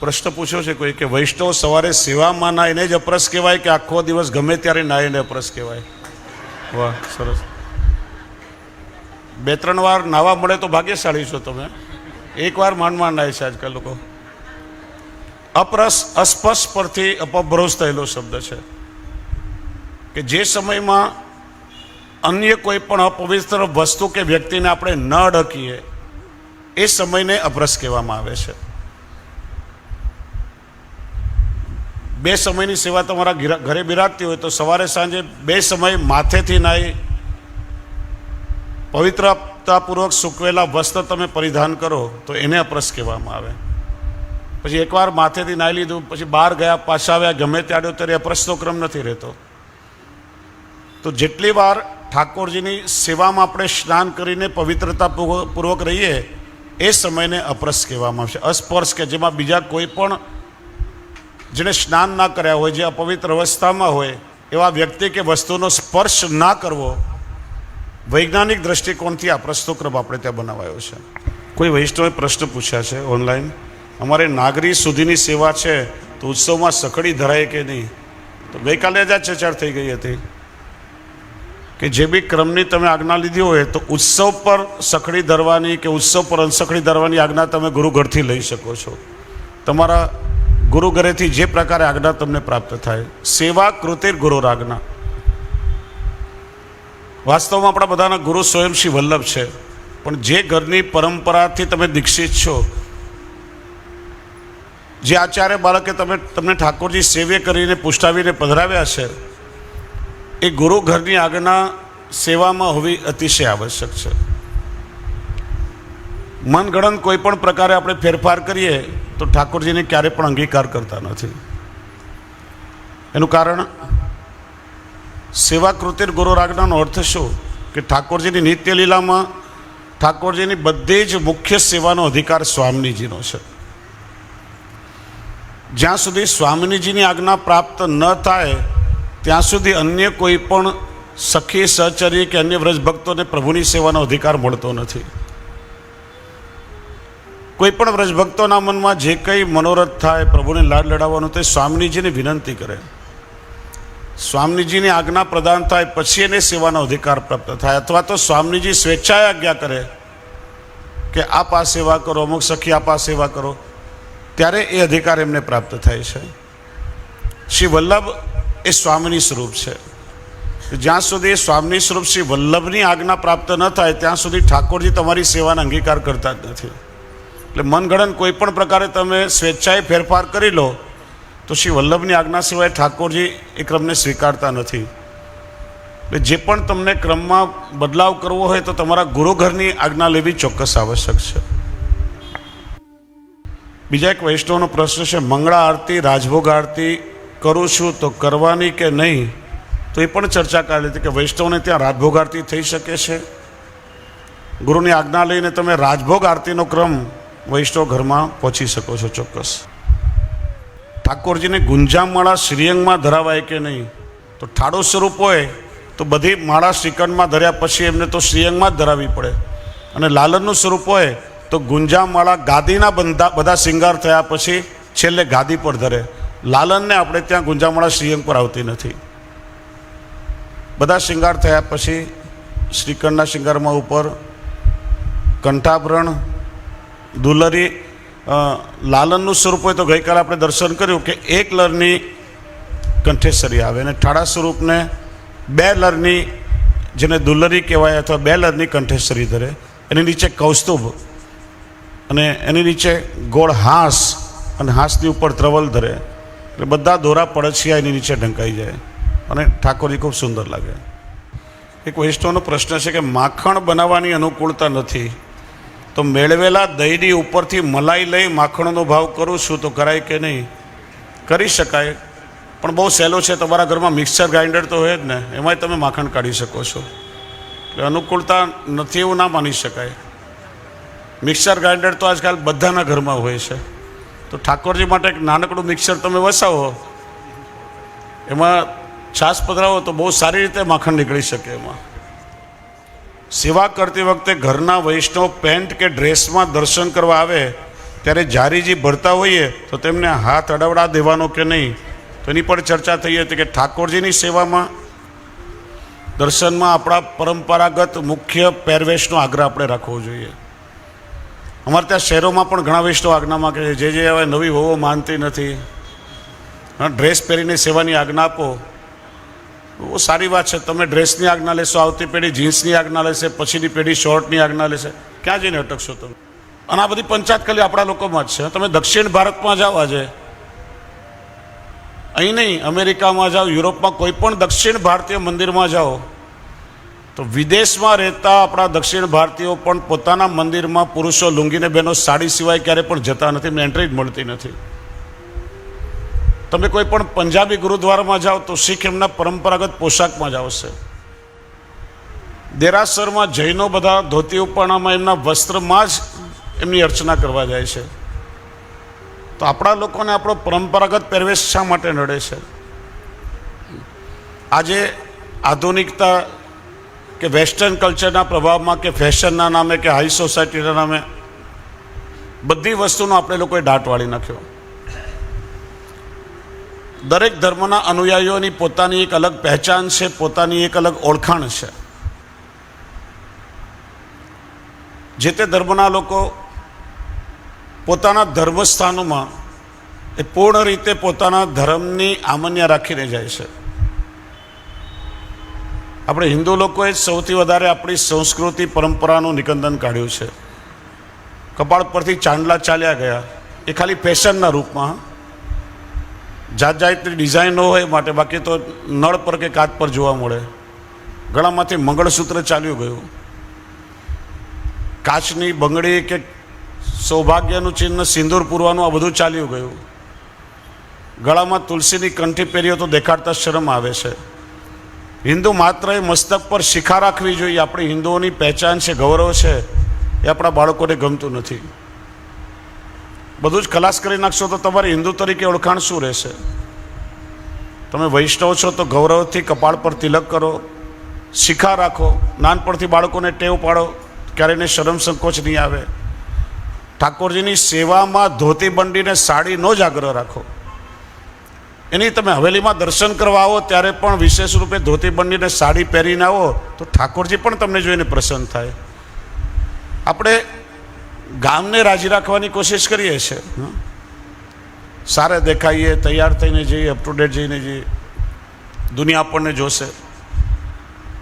પ્રશ્ન પૂછ્યો છે કોઈ કે વૈષ્ણવ સવારે સેવામાં એને જ અપરસ કહેવાય કે આખો દિવસ ગમે ત્યારે નાહીને અપરસ કહેવાય? વાહ, સરસ. બે, ત્રણ વાર નાવા મળે તો ભાગ્યશાળી છો તમે. એક વાર માંડ માંડ નાય છે આજકાલ લોકો. અપરસ અસ્પર્શ પરથી અપભ્રોશ થયેલો શબ્દ છે. કે જે સમયમાં અન્ય કોઈ પણ અપવિત્ર વસ્તુ કે વ્યક્તિને આપણે ન અડકીએ, એ સમયને અપરસ કહેવામાં આવે છે. બે સમયની સેવા તમારા ઘરે બિરાજતી હોય તો સવારે સાંજે બે સમય માથેથી નાહી પવિત્રતાપૂર્વક સૂકવેલા વસ્ત્ર તમે પરિધાન કરો તો એને અપરસ કહેવામાં આવે. પછી એકવાર માથેથી નાહી લીધું, પછી બહાર ગયા, પાછા આવ્યા, ગમે ત્યારે ત્યારે અપરસનો ક્રમ નથી રહેતો. તો જેટલી વાર ઠાકોરજીની સેવામાં આપણે સ્નાન કરીને પવિત્રતા પૂર્વક રહીએ, એ સમયને અપરસ કહેવામાં આવશે. અસ્પર્શ કે જેમાં બીજા કોઈ પણ જેને સ્નાન ના કર્યા હોય, જે અપવિત્ર અવસ્થામાં હોય, એવા વ્યક્તિ કે વસ્તુનો સ્પર્શ ના કરવો, વૈજ્ઞાનિક દ્રષ્ટિકોણથી આ પ્રશ્નોક્રમ આપણે ત્યાં બનાવાયો છે. કોઈ વૈષ્ણવે પ્રશ્ન પૂછ્યા છે ઓનલાઈન? અમારે નાગરી સુધીની સેવા છે, તો ઉત્સવમાં સખડી ધરાય કે નહીં? તો ગઈકાલે જ આ ચર્ચા થઈ ગઈ હતી કે જે બી ક્રમની તમે આજ્ઞા લીધી હોય, તો ઉત્સવ પર સખડી ધરવાની કે ઉત્સવ પર અનસખડી ધરવાની આજ્ઞા તમે ગુરુ ઘરથી લઈ શકો છો. તમારા ગુરુ ઘરેથી જે પ્રકારે આજ્ઞા તમને પ્રાપ્ત થાય, સેવા કૃતિર ગુરુ આજ્ઞા વાસ્તવમાં આપણા બધાના ગુરુ સ્વયં શ્રી વલ્લભ છે, પણ જે ઘરની પરંપરાથી તમે દીક્ષિત છો, જે આચાર્ય બાળકે તમે, તમને ઠાકોરજી સેવે કરીને પુષ્ટાવીને પધરાવ્યા છે, એ ગુરુ ઘરની આજ્ઞા સેવામાં હોવી અતિશય આવશ્યક છે. મનગણન કોઈ પણ પ્રકારે આપણે ફેરફાર કરીએ, તો ઠાકોરજીને ક્યારે પણ અંગીકાર કરતા નથી. એનું કારણ સેવા કૃતિર ગુરુ રાજ્ઞાનો અર્થ શું? કે ઠાકોરજીની નિત્ય લીલામાં ઠાકોરજીની બધી જ મુખ્ય સેવાનો અધિકાર સ્વામીજીનો છે. જ્યાં સુધી સ્વામીજીની આજ્ઞા પ્રાપ્ત ન થાય, ત્યાં સુધી અન્ય કોઈ પણ સખી સહચર્ય કે અન્ય વ્રજ ભક્તોને પ્રભુની સેવાનો અધિકાર મળતો નથી. કોઈ પણ વ્રજભક્તોના મનમાં જે કંઈ મનોરથ થાય, પ્રભુને લાડ લડાવવાનું તે સ્વામીજીને વિનંતી કરે. સ્વામીજીની આજ્ઞા પ્રદાન થાય, પછી એને સેવાનો અધિકાર પ્રાપ્ત થાય. અથવા તો સ્વામીજી સ્વેચ્છાએ આજ્ઞા કરે કે આપ આ સેવા કરો, અમુક સખી આપ આ સેવા કરો. ત્યારે એ અધિકાર એમને પ્રાપ્ત થાય છે. શ્રી વલ્લભ એ સ્વામીની સ્વરૂપ છે. જ્યાં સુધી એ સ્વામીની સ્વરૂપ શ્રી વલ્લભની આજ્ઞા પ્રાપ્ત ન થાય, ત્યાં સુધી ઠાકોરજી તમારી સેવાનો અંગીકાર કરતા જ નથી. એટલે મનગણન કોઈ પણ પ્રકારે તમે સ્વેચ્છાએ ફેરફાર કરી લો, તો શ્રી વલ્લભની આજ્ઞા સિવાય ઠાકોરજી એ ક્રમને સ્વીકારતા નથી. એટલે જે પણ તમને ક્રમમાં બદલાવ કરવો હોય તો તમારા ગુરુઘરની આજ્ઞા લેવી ચોક્કસ આવશ્યક છે. બીજા એક વૈષ્ણવનો પ્રશ્ન છે, મંગળા આરતી, રાજભોગ આરતી કરું છું તો કરવાની કે નહીં? તો એ પણ ચર્ચા કરેલી હતી કે વૈષ્ણવને ત્યાં રાજભોગ આરતી થઈ શકે છે. ગુરુની આજ્ઞા લઈને તમે રાજભોગ આરતીનો ક્રમ વૈષ્ણવ ઘરમાં પહોંચી શકો છો ચોક્કસ. ઠાકોરજીને ગુંજામાળા શ્રીયંગમાં ધરાવાય કે નહીં? તો ઠાડો સ્વરૂપ હોય તો બધી માળા શ્રીકંડમાં ધર્યા પછી એમને તો શ્રીયંગમાં જ ધરાવવી પડે. અને લાલનનું સ્વરૂપ હોય તો ગુંજામાળા ગાદીના બંધા બધા શિંગાર થયા પછી છેલ્લે ગાદી પર ધરે. લાલનને આપણે ત્યાં ગુંજામાળા શ્રીયંગ પર આવતી નથી. બધા શિંગાર થયા પછી શ્રીકંડના શિંગારમાં ઉપર કંઠાભરણ દુલરી લાલનનું સ્વરૂપ હોય તો ગઈકાલે આપણે દર્શન કર્યું કે એક લરની કંઠેશ્વરી આવે અને ઠાડા સ્વરૂપને બે લરની, જેને દુલરી કહેવાય અથવા બે લરની કંઠેશ્વરી ધરે, એની નીચે કૌસ્તુભ અને એની નીચે ગોળ હાંસ અને હાંસની ઉપર ત્રવલ ધરે. એટલે બધા દોરા પડછિયા એની નીચે ઢંકાઈ જાય અને ઠાકોરજી ખૂબ સુંદર લાગે. એક વૈષ્ણવનો પ્રશ્ન છે કે માખણ બનાવવાની અનુકૂળતા નથી. તો મેળવેલા દહીંની ઉપરથી મલાઈ લઈ માખણનો ભાવ કરું છું તો કરાય કે નહીં? કરી શકાય. પણ બહુ સહેલો છે, તમારા ઘરમાં મિક્સર ગ્રાઇન્ડર તો હોય જ ને, એમાંય તમે માખણ કાઢી શકો છો. એટલે અનુકૂળતા નથી એવું ના માની શકાય. મિક્સર ગ્રાઇન્ડર તો આજકાલ બધાના ઘરમાં હોય છે. તો ઠાકોરજી માટે એક નાનકડું મિક્સર તમે વસાવો. એમાં છાશ પધરાવો તો બહુ સારી રીતે માખણ નીકળી શકે એમાં. સેવા કરતી વખતે ઘરના વૈષ્ણવ પેન્ટ કે ડ્રેસમાં દર્શન કરવા આવે ત્યારે જારીજી ભરતા હોઈએ તો તેમને હાથ અડવડા દેવાનો કે નહીં? તો એની પણ ચર્ચા થઈ હતી કે ઠાકોરજીની સેવામાં દર્શનમાં આપણા પરંપરાગત મુખ્ય પહેરવેશનો આગ્રહ આપણે રાખવો જોઈએ. અમારે ત્યાં શહેરોમાં પણ ઘણા વૈષ્ણવ આજ્ઞામાં માગે છે, જે જે હવે નવી વહુઓ માનતી નથી. ડ્રેસ પહેરીને સેવાની આજ્ઞા આપો. બહુ સારી વાત છે. તમે ડ્રેસની આજ્ઞા લેશો, આવતી પેઢી જીન્સની આજ્ઞા લેશે, પછીની પેઢી શોર્ટની આજ્ઞા લેશે. ક્યાં જઈને અટકશો તમે? અને આ બધી પંચાયત ખાલી આપણા લોકોમાં જ છે. તમે દક્ષિણ ભારતમાં જાઓ આજે અહીં નહીં, અમેરિકામાં જાઓ, યુરોપમાં કોઈ પણ દક્ષિણ ભારતીય મંદિરમાં જાઓ, તો વિદેશમાં રહેતા આપણા દક્ષિણ ભારતીયો પણ પોતાના મંદિરમાં પુરુષો લુંગીને બહેનો સાડી સિવાય ક્યારે પણ જતા નથી. એમને એન્ટ્રી જ મળતી નથી. તમે કોઈ પણ પંજાબી ગુરુદ્વારામાં જાઓ તો શીખ એમના પરંપરાગત પોશાકમાં જ આવશે. દેરાસરમાં જૈનો બધા ધોતી ઉપરણામાં એમના વસ્ત્રમાં જ એમની અર્ચના કરવા જાય છે. તો આપણા લોકોને આપણો પરંપરાગત પહેરવેશ શા માટે નડે છે? આજે આધુનિકતા કે વેસ્ટર્ન કલ્ચરના પ્રભાવમાં કે ફેશનના નામે કે હાઈ સોસાયટીના નામે બધી વસ્તુનો આપણે લોકોએ દાટ વાળી નાખ્યો. દરેક ધર્મના અનુયાયીઓની પોતાની એક અલગ પહેચાન છે, પોતાની એક અલગ ઓળખાણ છે. જે તે ધર્મના લોકો પોતાના ધર્મસ્થાનોમાં એ પૂર્ણ રીતે પોતાના ધર્મની આમન્ય રાખીને જાય છે. આપણે હિન્દુ લોકોએ સૌથી વધારે આપણી સંસ્કૃતિ પરંપરાનું નિકંદન કાઢ્યું છે. કપાળ પરથી ચાંદલા ચાલ્યા ગયા. એ ખાલી ફેશનના રૂપમાં. જાત જાતની ડિઝાઇન ન હોય માટે બાકી તો નળ પર કે કાચ પર જોવા મળે. ગળામાંથી મંગળસૂત્ર ચાલ્યું ગયું. કાચની બંગડી કે સૌભાગ્યનું ચિહ્ન સિંદૂર પૂરવાનું આ બધું ચાલ્યું ગયું. ગળામાં તુલસીની કંઠી પહેરીઓ તો દેખાડતા શરમ આવે છે. હિન્દુ માત્ર એ મસ્તક પર શિખા રાખવી જોઈએ. આપણી હિન્દુઓની પહેચાન છે, ગૌરવ છે. એ આપણા બાળકોને ગમતું નથી. બધું જ ખલાસ કરી નાખશો તો તમારી હિન્દુ તરીકે ઓળખાણ શું રહેશે? તમે વૈષ્ણવ છો તો ગૌરવથી કપાળ પર તિલક કરો, શિખા રાખો, નાનપણથી બાળકોને ટેવ પાડો ક્યારે એને શરમ સંકોચ નહીં આવે. ઠાકોરજીની સેવામાં ધોતી બંડીને સાડીનો જ આગ્રહ રાખો. એની તમે હવેલીમાં દર્શન કરવા આવો, ત્યારે પણ વિશેષ રૂપે ધોતી બંડીને સાડી પહેરીને આવો, તો ઠાકોરજી પણ તમને જોઈને પ્રસન્ન થાય. આપણે ગામને રાજી રાખવાની કોશિશ કરીએ છીએ. સારે દેખાઈએ, તૈયાર થઈને જઈએ અપ ટુ ડેટ જઈને જઈએ. દુનિયા આપણને જોશે.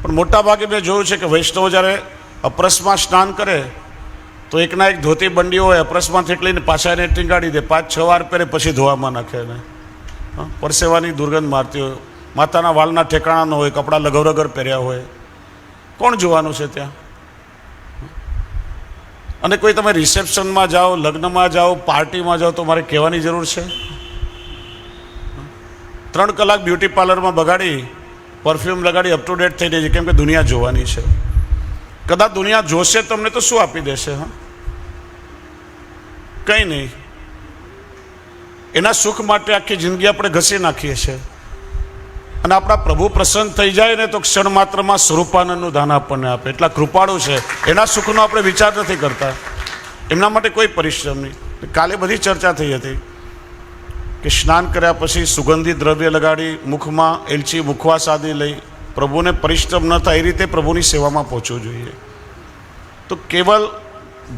પણ મોટા ભાગે મેં જોયું છે કે વૈષ્ણવ જ્યારે અપ્રસમાં સ્નાન કરે, તો એકના એક ધોતી બંડી હોય, અપ્રસમાંથી લઈને પાછા એને ટીંગાડી દે. પાંચ, છ વાર પહેરે પછી ધોવામાં નાખે એને. પરસેવાની દુર્ગંધ મારતી હોય. માતાના વાલના ઠેકાણા હોય, કપડાં લઘવરઘર પહેર્યા હોય. કોણ જોવાનું છે ત્યાં? અને કોઈ તમે રિસેપ્શનમાં જાઓ, લગ્નમાં જાઓ, પાર્ટીમાં જાઓ તો મારે કહેવાની જરૂર છે? ત્રણ કલાક બ્યુટી પાર્લરમાં બગાડી, પરફ્યુમ લગાડી અપ ડેટ થઈ જાય છે, કેમ કે દુનિયા જોવાની છે. કદાચ દુનિયા જોશે તમને તો શું આપી દેશે, હા? કંઈ નહીં. એના સુખ માટે આખી જિંદગી આપણે ઘસી નાખીએ છીએ. અને આપણા પ્રભુ પ્રસન્ન થઈ જાય ને તો ક્ષણ માત્રમાં સ્વરૂપાનંદનું દાન આપણને આપે. એટલા કૃપાળુ છે. એના સુખનો આપણે વિચાર નથી કરતા. એમના માટે કોઈ પરિશ્રમ નહીં. કાલે બધી ચર્ચા થઈ હતી કે સ્નાન કર્યા પછી સુગંધિત દ્રવ્ય લગાડી મુખમાં એલચી મુખવાસ આદિ લઈ પ્રભુને પરિશ્રમ ન થાય એ રીતે પ્રભુની સેવામાં પહોંચવું જોઈએ. તો કેવલ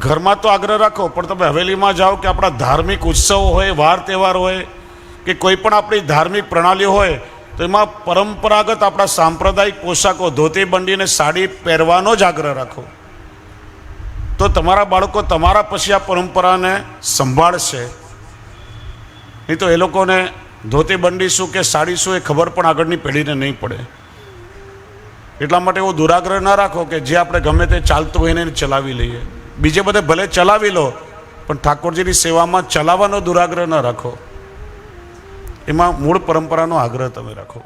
ઘરમાં તો આગ્રહ રાખો, પણ તમે હવેલીમાં જાઓ કે આપણા ધાર્મિક ઉત્સવ હોય, વાર તહેવાર હોય, કે કોઈ પણ આપણી ધાર્મિક પ્રણાલી હોય તો એમાં પરંપરાગત આપણા સાંપ્રદાયિક પોશાકો, ધોતી બંડીને સાડી પહેરવાનો જ આગ્રહ રાખો. તો તમારા બાળકો તમારા પછી આ પરંપરાને સંભાળશે. નહીં તો એ લોકોને ધોતી, બંડી શું કે સાડી શું એ ખબર પણ આગળની પેઢીને નહીં પડે. એટલા માટે એવો દુરાગ્રહ ના રાખો કે જે આપણે ગમે તે ચાલતું હોય એને ચલાવી લઈએ. બીજે બધે ભલે ચલાવી લો, પણ ઠાકોરજીની સેવામાં ચલાવવાનો દુરાગ્રહ ન રાખો. એમાં મૂળ પરંપરાનો આગ્રહ તમે રાખો.